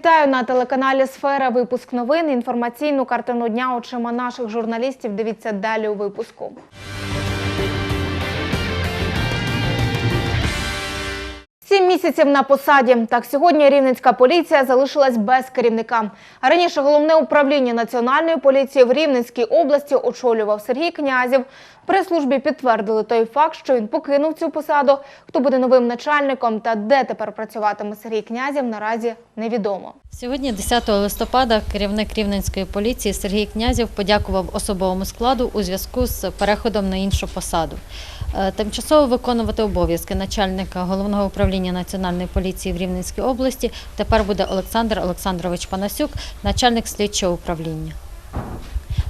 Вітаю на телеканалі Сфера. Випуск новин. Інформаційну картину дня очима наших журналістів. Дивіться далі у випуску. Сім місяців на посаді. Так сьогодні рівненська поліція залишилась без керівника. Раніше головне управління національної поліції в Рівненській області очолював Сергій Князів. При службі підтвердили той факт, що він покинув цю посаду. Хто буде новим начальником та де тепер працюватиме Сергій Князів, наразі невідомо. Сьогодні, 10 листопада, керівник Рівненської поліції Сергій Князів подякував особовому складу у зв'язку з переходом на іншу посаду. Е, Тимчасово виконувати обов'язки начальника головного управління національної поліції в Рівненській області тепер буде Олександр Олександрович Панасюк, начальник слідчого управління.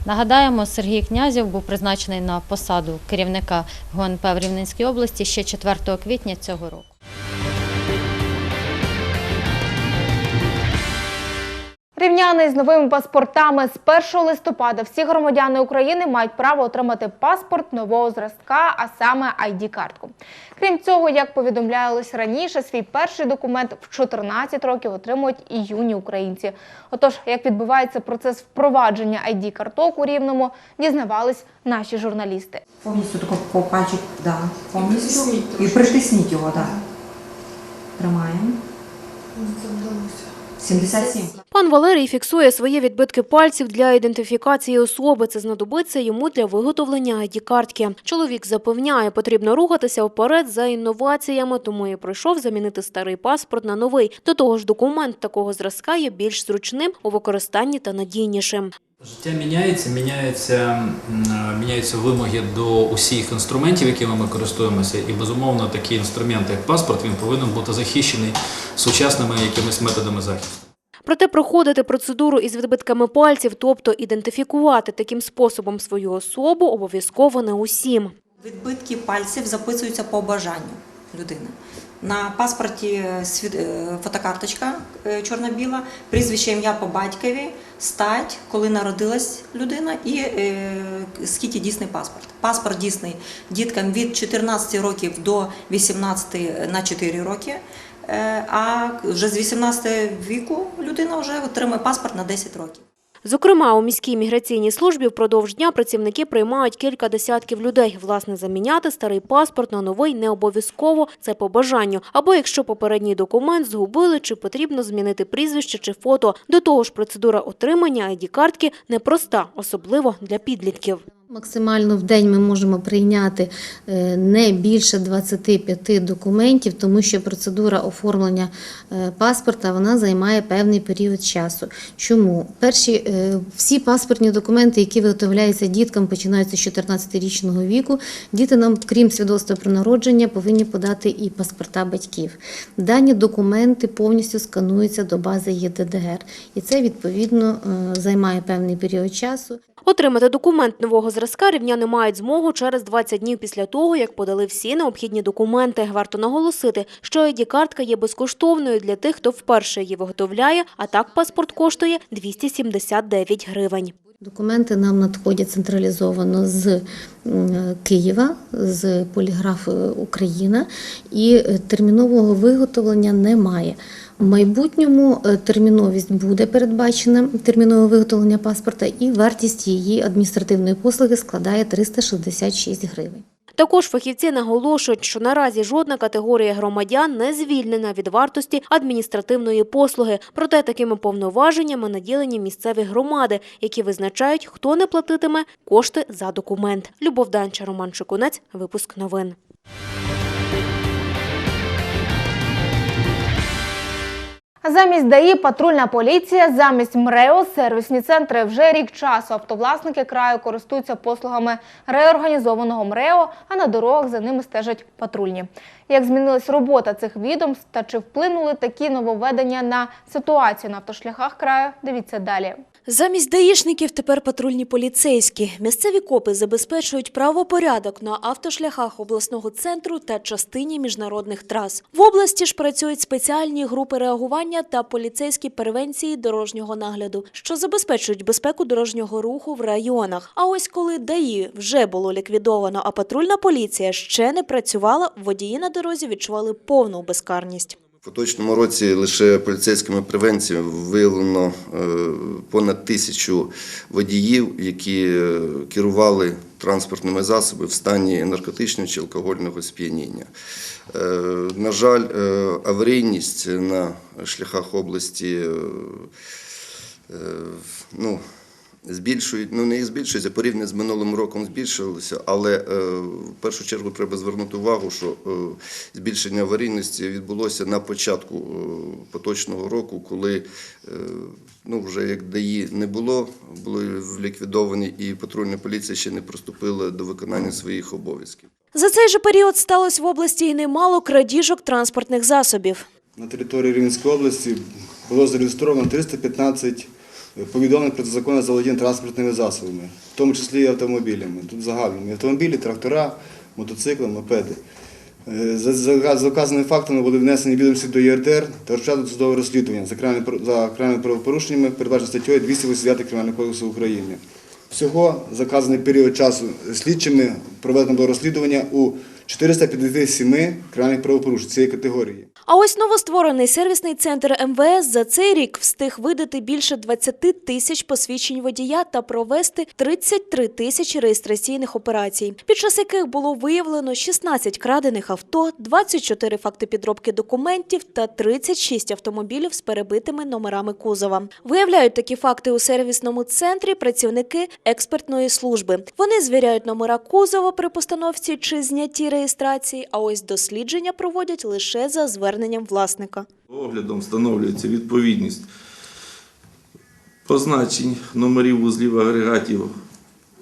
Нагадаємо, Сергій Князів був призначений на посаду керівника ГУНП в Рівненській області ще 4 квітня цього року. Рівняни з новими паспортами з 1 листопада всі громадяни України мають право отримати паспорт нового зразка, а саме ID-картку. Крім цього, як повідомлялось раніше, свій перший документ в 14 років отримують і юні українці. Отож, як відбувається процес впровадження ID-карток у Рівному, дізнавались наші журналісти. Повністю тако по пальчик, да, повністю. І притисніть його, так. Тримаємо. 77. Пан Валерій фіксує свої відбитки пальців для ідентифікації особи. Це знадобиться йому для виготовлення ID-картки. Чоловік запевняє, потрібно рухатися вперед за інноваціями, тому і пройшов замінити старий паспорт на новий. До того ж, документ такого зразка є більш зручним у використанні та надійнішим. Життя міняється, міняється, е, міняються вимоги до усіх інструментів, якими ми користуємося, і безумовно такий інструмент, як паспорт, він повинен бути захищений сучасними якимись методами захисту. Проте проходити процедуру із відбитками пальців, тобто ідентифікувати таким способом свою особу, обов'язково не усім. Відбитки пальців записуються по бажанню людини. На паспорті е, фотокарточка е, чорно-біла, прізвище ім'я по батькові, стать, коли народилась людина і е, скільки дійсний паспорт. Паспорт дійсний діткам від 14 років до 18 на 4 роки. Е, А вже з 18 віку людина вже отримує паспорт на 10 років. Зокрема, у міській міграційній службі впродовж дня працівники приймають кілька десятків людей. Власне, заміняти старий паспорт на новий не обов'язково, це по бажанню. Або якщо попередній документ згубили, чи потрібно змінити прізвище чи фото. До того ж, процедура отримання ID-картки непроста, особливо для підлітків. Максимально в день ми можемо прийняти е, не більше 25 документів, тому що процедура оформлення е, паспорта вона займає певний період часу. Чому? Перші е, всі паспортні документи, які виготовляються діткам, починаються з 14-річного віку. Діти нам, крім свідоцтва про народження, повинні подати і паспорта батьків. Дані документи повністю скануються до бази ЄДДР, і це відповідно займає певний період часу. Отримати документ нового зразка рівняни мають змогу через 20 днів після того, як подали всі необхідні документи. Варто наголосити, що ID-картка є безкоштовною для тих, хто вперше її виготовляє, а так паспорт коштує 279 гривень. Документи нам надходять централізовано з Києва, з поліграфу Україна, і е, термінового виготовлення немає. В майбутньому е, терміновість буде передбачена термінове виготовлення паспорта, і вартість її адміністративної послуги складає 366 гривень. Також фахівці наголошують, що наразі жодна категорія громадян не звільнена від вартості адміністративної послуги. Проте такими повноваженнями наділені місцеві громади, які визначають, хто не платитиме кошти за документ. Любов Данча, Роман Шикунець, випуск новин. Замість ДАІ патрульна поліція, замість МРЕО сервісні центри. Вже рік часу автовласники краю користуються послугами реорганізованого МРЕО, а на дорогах за ними стежать патрульні. Як змінилась робота цих відомств та чи вплинули такі нововведення на ситуацію на автошляхах краю? Дивіться далі. Замість даїшників тепер патрульні поліцейські. Місцеві копи забезпечують правопорядок на автошляхах обласного центру та частині міжнародних трас. В області ж працюють спеціальні групи реагування та поліцейські превенції дорожнього нагляду, що забезпечують безпеку дорожнього руху в районах. А ось коли ДАІ вже було ліквідовано, а патрульна поліція ще не працювала, водії на дорозі відчували повну безкарність. В поточному році лише поліцейськими превенціями виявлено е, понад тисячу водіїв, які е, керували транспортними засобами в стані наркотичного чи алкогольного сп'яніння. Е, На жаль, аварійність на шляхах області ну, збільшують, ну не збільшується, порівняно з минулим роком збільшилося, але е, в першу чергу треба звернути увагу, що е, збільшення аварійності відбулося на початку е, поточного року, коли ну, вже як ДАІ не було, були ліквідовані і патрульна поліція ще не приступила до виконання своїх обов'язків. За цей же період сталося в області і немало крадіжок транспортних засобів. На території Рівненської області було зареєстровано 315 повідомлень про законне заволодіння транспортними засобами, в тому числі і автомобілями. Тут загально і автомобілі, трактора, мотоцикли, мопеди. Е, За, за, за вказаними фактами були внесені відомості до ЄРДР та розпочато судове розслідування за кримінальними правопорушеннями, передбачено статтею 289 Кримінального кодексу України. Всього за вказаний період часу слідчими проведено було розслідування у 457 кримінальних правопорушень цієї категорії. А ось новостворений сервісний центр МВС за цей рік встиг видати більше 20 тисяч посвідчень водія та провести 33 тисячі реєстраційних операцій, під час яких було виявлено 16 крадених авто, 24 факти підробки документів та 36 автомобілів з перебитими номерами кузова. Виявляють такі факти у сервісному центрі працівники експертної служби. Вони звіряють номера кузова при постановці чи знятті реєстрації, а ось дослідження проводять лише за зверненням власника. Оглядом встановлюється відповідність позначень номерів вузлів агрегатів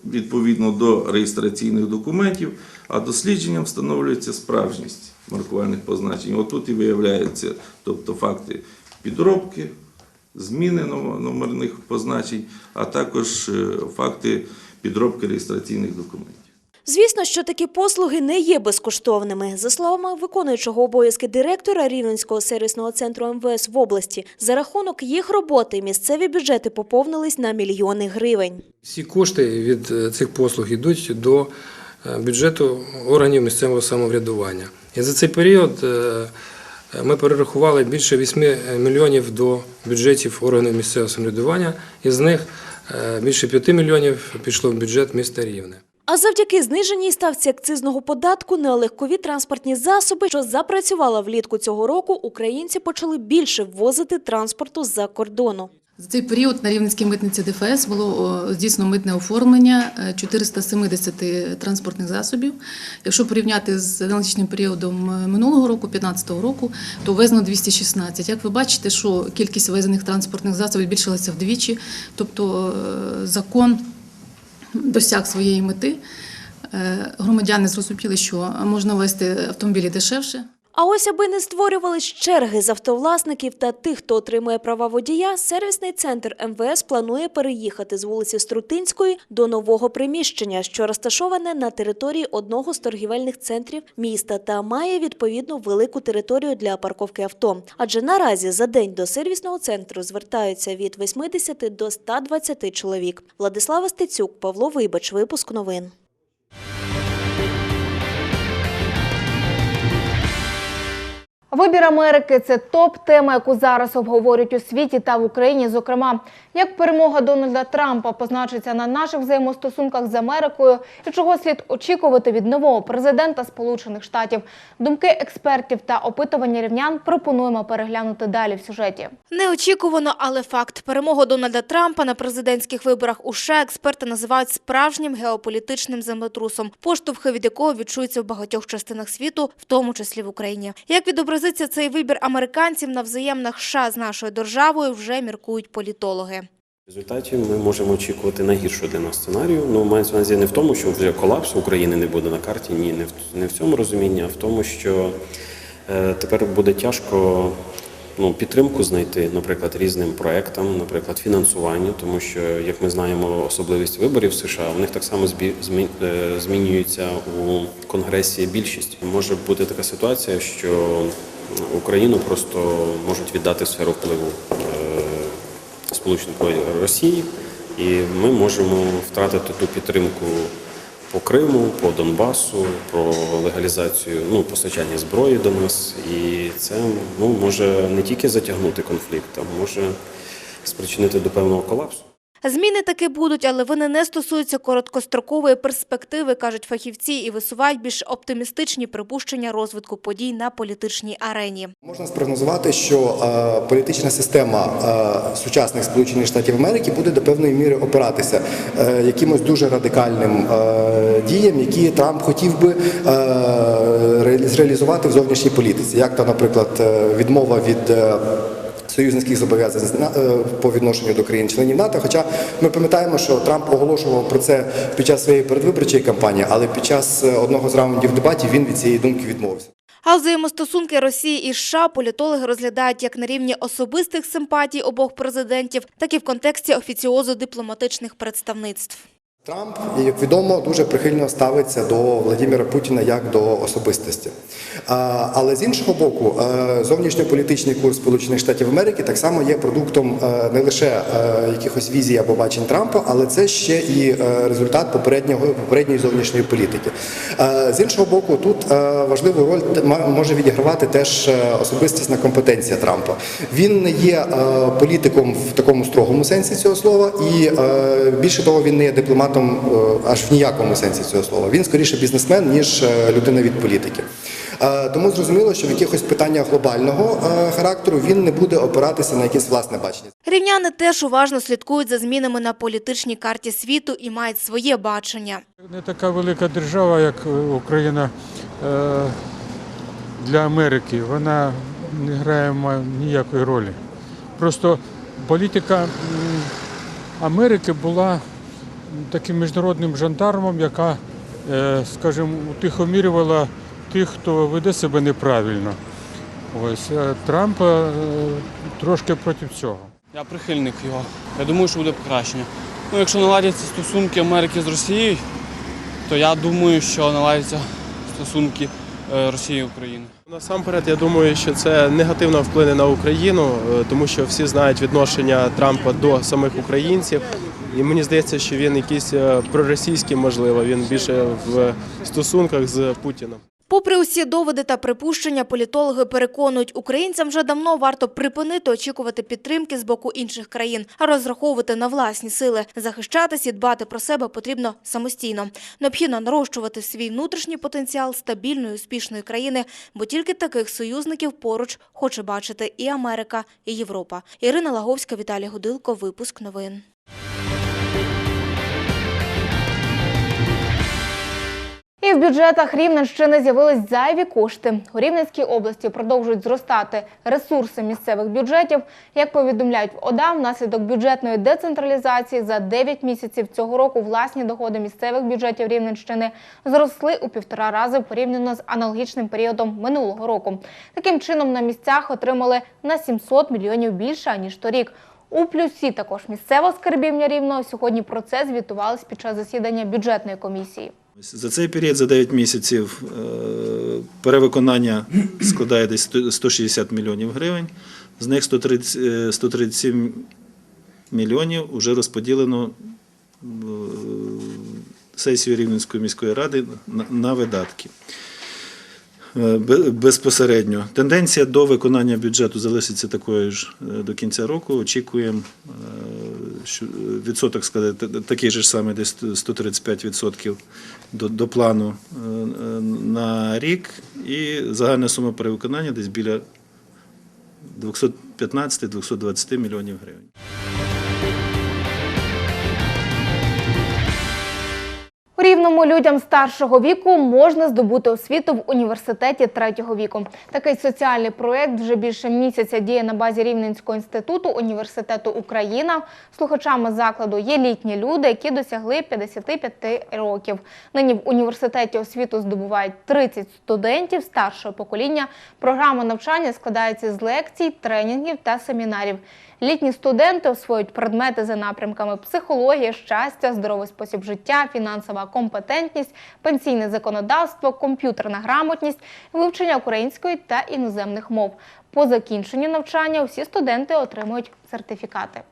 відповідно до реєстраційних документів, а дослідженням встановлюється справжність маркувальних позначень. Отут і виявляються тобто факти підробки, зміни номерних позначень, а також е, факти підробки реєстраційних документів. Звісно, що такі послуги не є безкоштовними. За словами виконуючого обов'язки директора Рівненського сервісного центру МВС в області, за рахунок їх роботи місцеві бюджети поповнились на мільйони гривень. Всі кошти від е, цих послуг йдуть до е, бюджету органів місцевого самоврядування. І за цей період е, ми перерахували більше 8 мільйонів до бюджетів органів місцевого самоврядування, із них більше 5 мільйонів пішло в бюджет міста Рівне. А завдяки зниженій ставці акцизного податку на легкові транспортні засоби, що запрацювала влітку цього року, українці почали більше ввозити транспорту з-за кордону. За цей період на Рівненській митниці ДФС було здійснено митне оформлення е, 470 транспортних засобів. Якщо порівняти з аналогічним періодом е, минулого року, 2015 року, то ввезено 216. Як ви бачите, що кількість ввезених транспортних засобів збільшилася вдвічі, тобто е, закон досяг своєї мети. Е, Громадяни зрозуміли, що можна вести автомобілі дешевше. А ось аби не створювались черги з автовласників та тих, хто отримує права водія, сервісний центр МВС планує переїхати з вулиці Струтинської до нового приміщення, що розташоване на території одного з торгівельних центрів міста та має відповідно велику територію для парковки авто. Адже наразі за день до сервісного центру звертаються від 80 до 120 чоловік. Владислава Стецюк, Павло Вибач, випуск новин. Вибір Америки це топ-тема, яку зараз обговорюють у світі та в Україні. Зокрема, як перемога Дональда Трампа позначиться на наших взаємостосунках з Америкою і чого слід очікувати від нового президента Сполучених Штатів. Думки експертів та опитування рівнян пропонуємо переглянути далі в сюжеті. Неочікувано, але факт. Перемогу Дональда Трампа на президентських виборах у США експерти називають справжнім геополітичним землетрусом, поштовхи від якого відчуються в багатьох частинах світу, в тому числі в Україні. Як відобразиться цей вибір американців на взаємних США з нашою державою, вже міркують політологи. В результаті ми можемо очікувати найгіршого для нас сценарію. Ну, мається на увазі не в тому, що вже колапс України не буде на карті. Ні, не в не в цьому розумінні, а в тому, що е, тепер буде тяжко ну, підтримку знайти, наприклад, різним проектам, наприклад, фінансування, тому що, як ми знаємо, особливість виборів в США, у них так само е, змінюється у Конгресі більшість. Може бути така ситуація, що Україну просто можуть віддати сферу впливу. Е, Сполучених Росії, і ми можемо втратити ту підтримку по Криму, по Донбасу, про легалізацію ну, постачання зброї до нас. І це ну, може не тільки затягнути конфлікт, а може спричинити до певного колапсу. Зміни таки будуть, але вони не стосуються короткострокової перспективи, кажуть фахівці, і висувають більш оптимістичні припущення розвитку подій на політичній арені. Можна спрогнозувати, що е, політична система е, сучасних Сполучених Штатів Америки буде до певної міри опиратися е, якимось дуже радикальним діям, які Трамп хотів би зреалізувати в зовнішній політиці, як то, наприклад, відмова від. Союзницьких зобов'язань е, по відношенню до країн-членів НАТО. Хоча ми пам'ятаємо, що Трамп оголошував про це під час своєї передвиборчої кампанії, але під час е, одного з раундів дебатів він від цієї думки відмовився. А взаємостосунки Росії і США політологи розглядають як на рівні особистих симпатій обох президентів, так і в контексті офіціозу дипломатичних представництв. Трамп, як відомо, дуже прихильно ставиться до Владимира Путіна як до особистості. Але з іншого боку, е, зовнішньополітичний курс Сполучених Штатів Америки так само є продуктом е, не лише е, якихось візій або бачень Трампа, але це ще і результат попереднього попередньої зовнішньої політики. З іншого боку, тут важливу роль може відігравати теж особистісна компетенція Трампа. Він не є політиком в такому строгому сенсі цього слова, і більше того, він не є дипломатом е, аж в ніякому сенсі цього слова. Він скоріше бізнесмен, ніж е, людина від політики. Е, Тому зрозуміло, що в якихось питаннях глобального характеру він не буде опиратися на якесь власне бачення. Рівняни теж уважно слідкують за змінами на політичній карті світу і мають своє бачення. Не така велика держава, як Україна для Америки, вона не грає ніякої ролі. Просто політика Америки була таким міжнародним жандармом, яка, е, скажімо, утихомірювала тих, хто веде себе неправильно. Ось е, Трамп е, трошки проти цього. Я прихильник його. Я думаю, що буде покращення. Ну, якщо наладяться стосунки Америки з Росією, то я думаю, що наладяться стосунки Росії і України. Насамперед, я думаю, що це негативно вплине на Україну, тому що всі знають відношення Трампа до самих українців. І мені здається, що він якийсь е, проросійський, можливо, він більше в стосунках з Путіним. Попри усі доводи та припущення, політологи переконують, українцям вже давно варто припинити очікувати підтримки з боку інших країн, а розраховувати на власні сили. Захищатись і дбати про себе потрібно самостійно. Необхідно нарощувати свій внутрішній потенціал стабільної, успішної країни, бо тільки таких союзників поруч хоче бачити і Америка, і Європа. Ірина Лаговська, Віталій Гудилко. Випуск новин. І в бюджетах Рівненщини з'явились зайві кошти. У Рівненській області продовжують зростати ресурси місцевих бюджетів. Як повідомляють в ОДА, внаслідок бюджетної децентралізації за 9 місяців цього року власні доходи місцевих бюджетів Рівненщини зросли у півтора рази порівняно з аналогічним періодом минулого року. Таким чином на місцях отримали на 700 мільйонів більше ніж торік. У плюсі також місцева скарбівня рівного сьогодні про це звітувалось під час засідання бюджетної комісії. За цей період, за 9 місяців, е, перевиконання складає десь 160 мільйонів гривень. З них 130, е, 137 мільйонів вже розподілено е, сесією Рівненської міської ради на- видатки. Е, Безпосередньо тенденція до виконання бюджету залишиться такою ж е, до кінця року. Очікуємо, е, що відсоток сказати, такий же ж самий, десь 135% до, до плану е, е, на рік, і загальна сума перевиконання десь біля 215-220 мільйонів гривень. Рівному людям старшого віку можна здобути освіту в університеті третього віку. Такий соціальний проєкт вже більше місяця діє на базі Рівненського інституту університету Україна. Слухачами закладу є літні люди, які досягли 55 років. Нині в університеті освіту здобувають 30 студентів старшого покоління. Програма навчання складається з лекцій, тренінгів та семінарів. Літні студенти освоюють предмети за напрямками психологія, щастя, здоровий спосіб життя, фінансова компетентність, пенсійне законодавство, комп'ютерна грамотність, вивчення української та іноземних мов. По закінченню навчання усі студенти отримують сертифікати.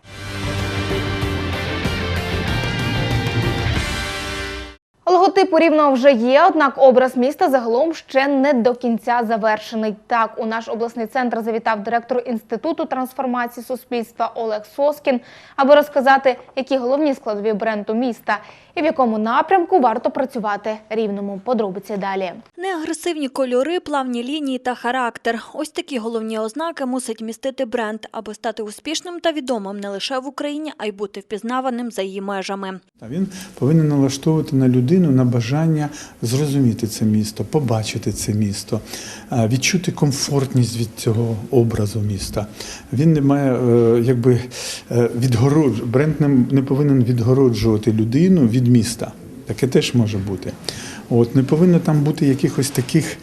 Логотип у Рівного вже є, однак образ міста загалом ще не до кінця завершений. Так, у наш обласний центр завітав директор Інституту трансформації суспільства Олег Соскін, аби розказати, які головні складові бренду міста і в якому напрямку варто працювати рівному. Подробиці далі. Неагресивні кольори, плавні лінії та характер – ось такі головні ознаки мусить містити бренд, аби стати успішним та відомим не лише в Україні, а й бути впізнаваним за її межами. Він повинен налаштовувати на людину на бажання зрозуміти це місто, побачити це місто, е, відчути комфортність від цього образу міста. Він не має е, якби е, відгороджу. Бренд не повинен відгороджувати людину від міста. Таке теж може бути. От не повинно там бути якихось таких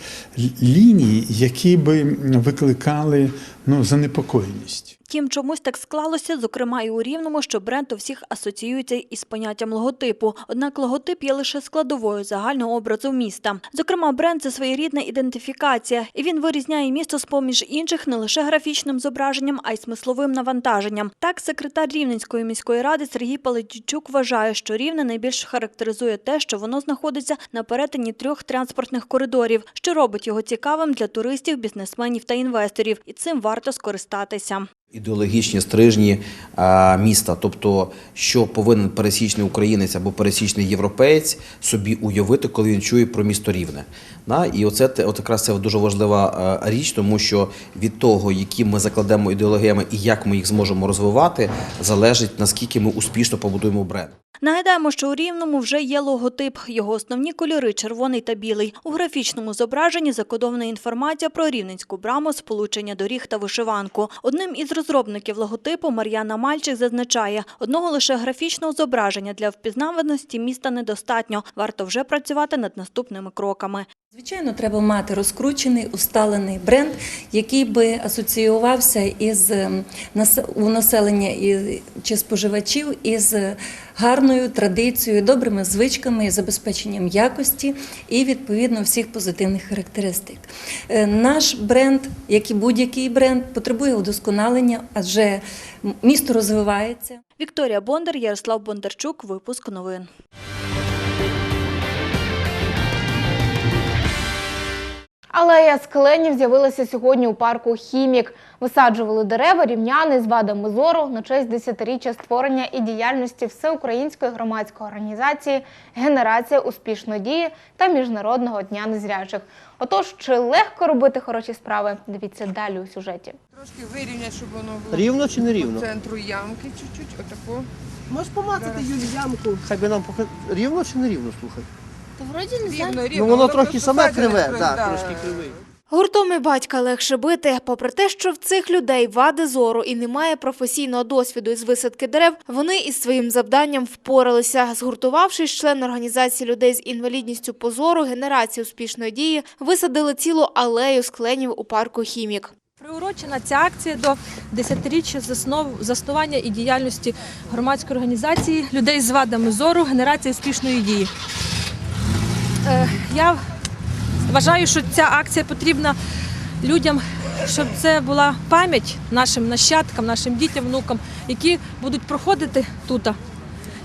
ліній, які би викликали ну, занепокоєність. Втім, чомусь так склалося, зокрема і у Рівному, що бренд у всіх асоціюється із поняттям логотипу. Однак логотип є лише складовою загального образу міста. Зокрема, бренд – це своєрідна ідентифікація, і він вирізняє місто з-поміж інших не лише графічним зображенням, а й смисловим навантаженням. Так, секретар Рівненської міської ради Сергій Палетічук вважає, що Рівне найбільш характеризує те, що воно знаходиться на перетині трьох транспортних коридорів, що робить його цікавим для туристів, бізнесменів та інвесторів, і цим варто скористатися. Ідеологічні стрижні а, міста, тобто що повинен пересічний українець або пересічний європеєць собі уявити, коли він чує про місто Рівне. Да? І оце от якраз це дуже важлива а, річ, тому що від того, які ми закладемо ідеологіями і як ми їх зможемо розвивати, залежить наскільки ми успішно побудуємо бренд. Нагадаємо, що у Рівному вже є логотип. Його основні кольори – червоний та білий. У графічному зображенні закодована інформація про Рівненську браму, сполучення доріг та вишиванку. Одним із розробників логотипу Мар'яна Мальчик зазначає, одного лише графічного зображення для впізнаваності міста недостатньо. Варто вже працювати над наступними кроками. Звичайно, треба мати розкручений, усталений бренд, який би асоціювався із ем, у населення і чи споживачів із гарною традицією, добрими звичками, забезпеченням якості і відповідно всіх позитивних характеристик. Е, Наш бренд, як і будь-який бренд, потребує удосконалення, адже місто розвивається. Вікторія Бондар, Ярослав Бондарчук. Випуск новин. Алея з кленів з'явилася сьогодні у парку Хімік. Висаджували дерева рівняни з вадами зору на честь десятиріччя створення і діяльності всеукраїнської громадської організації Генерація успішної дії та Міжнародного дня незрячих. Отож, чи легко робити хороші справи? Дивіться далі у сюжеті. Трошки вирівняти, щоб воно було Рівно чи не рівно? по центру ямки чуть-чуть, отако. Можеш помацати. Юлі ямку? Хай би нам поки... Рівно чи не рівно, слухай? Та вроді не рівно, рівно. Ну воно трохи просто саме криве, так, да. трошки кривий. Гуртом і батька легше бити. Попри те, що в цих людей вади зору і немає професійного досвіду із висадки дерев, вони із своїм завданням впоралися. Згуртувавшись, член організації людей з інвалідністю по зору генерації успішної дії висадили цілу алею з кленів у парку Хімік. Приурочена ця акція до 10-річчя заснов... заснування і діяльності громадської організації людей з вадами зору генерація успішної дії. Е, я вважаю, що ця акція потрібна людям, щоб це була пам'ять нашим нащадкам, нашим дітям, внукам, які будуть проходити тут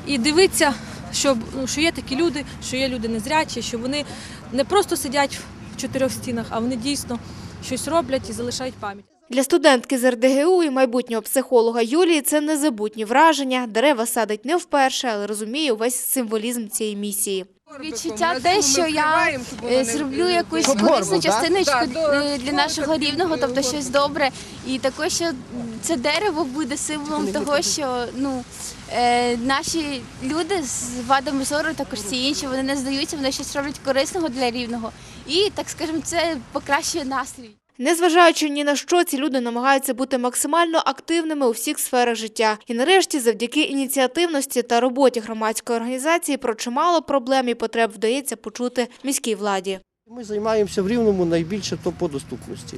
і дивитися, що, ну, що є такі люди, що є люди незрячі, що вони не просто сидять в чотирьох стінах, а вони дійсно щось роблять і залишають пам'ять. Для студентки з РДГУ і майбутнього психолога Юлії це незабутні враження. Дерева садить не вперше, але розуміє увесь символізм цієї місії. Відчуття те, що я е, зроблю якусь корисну частиночку для нашого рівного, тобто щось добре. І також, що це дерево буде символом того, що ну е, наші люди з вадами зору, також всі інші, вони не здаються, вони щось роблять корисного для рівного. І так скажемо, це покращує настрій. Незважаючи ні на що, ці люди намагаються бути максимально активними у всіх сферах життя. І нарешті, завдяки ініціативності та роботі громадської організації, про чимало проблем і потреб вдається почути міській владі. Ми займаємося в Рівному найбільше то по доступності.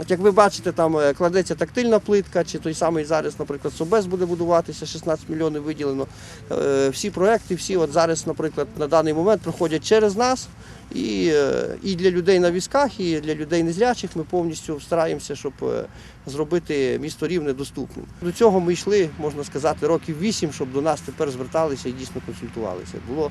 От як ви бачите, там е, кладеться тактильна плитка, чи той самий зараз, наприклад, Собес буде будуватися, 16 мільйонів виділено. Е, Всі проекти, всі от зараз, наприклад, на даний момент проходять через нас. І, е, і для людей на візках, і для людей незрячих ми повністю стараємося, щоб зробити місто Рівне доступним. До цього ми йшли, можна сказати, років вісім, щоб до нас тепер зверталися і дійсно консультувалися. Було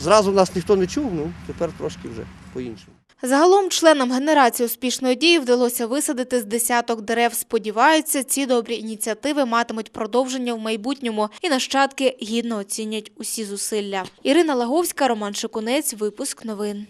Зразу нас ніхто не чув, ну тепер трошки вже по-іншому. Загалом членам генерації успішної дії вдалося висадити з десяток дерев. Сподіваються, ці добрі ініціативи матимуть продовження в майбутньому і нащадки гідно оцінять усі зусилля. Ірина Лаговська, Роман Шикунець, випуск новин.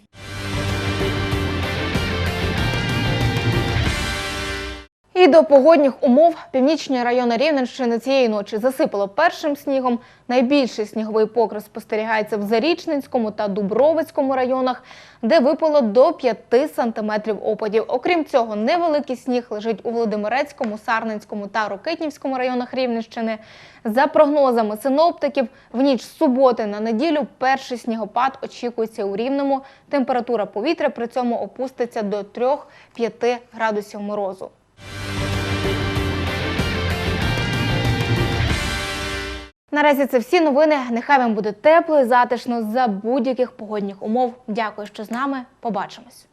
І до погодних умов північні райони Рівненщини цієї ночі засипало першим снігом. Найбільший сніговий покрис спостерігається в Зарічненському та Дубровицькому районах, де випало до 5 сантиметрів опадів. Окрім цього, невеликий сніг лежить у Володимирецькому, Сарненському та Рокитнівському районах Рівненщини. За прогнозами синоптиків, в ніч суботи на неділю перший снігопад очікується у Рівному. Температура повітря при цьому опуститься до 3-5 градусів морозу. Наразі це всі новини. Нехай вам буде тепло і затишно за будь-яких погодних умов. Дякую, що з нами. Побачимось.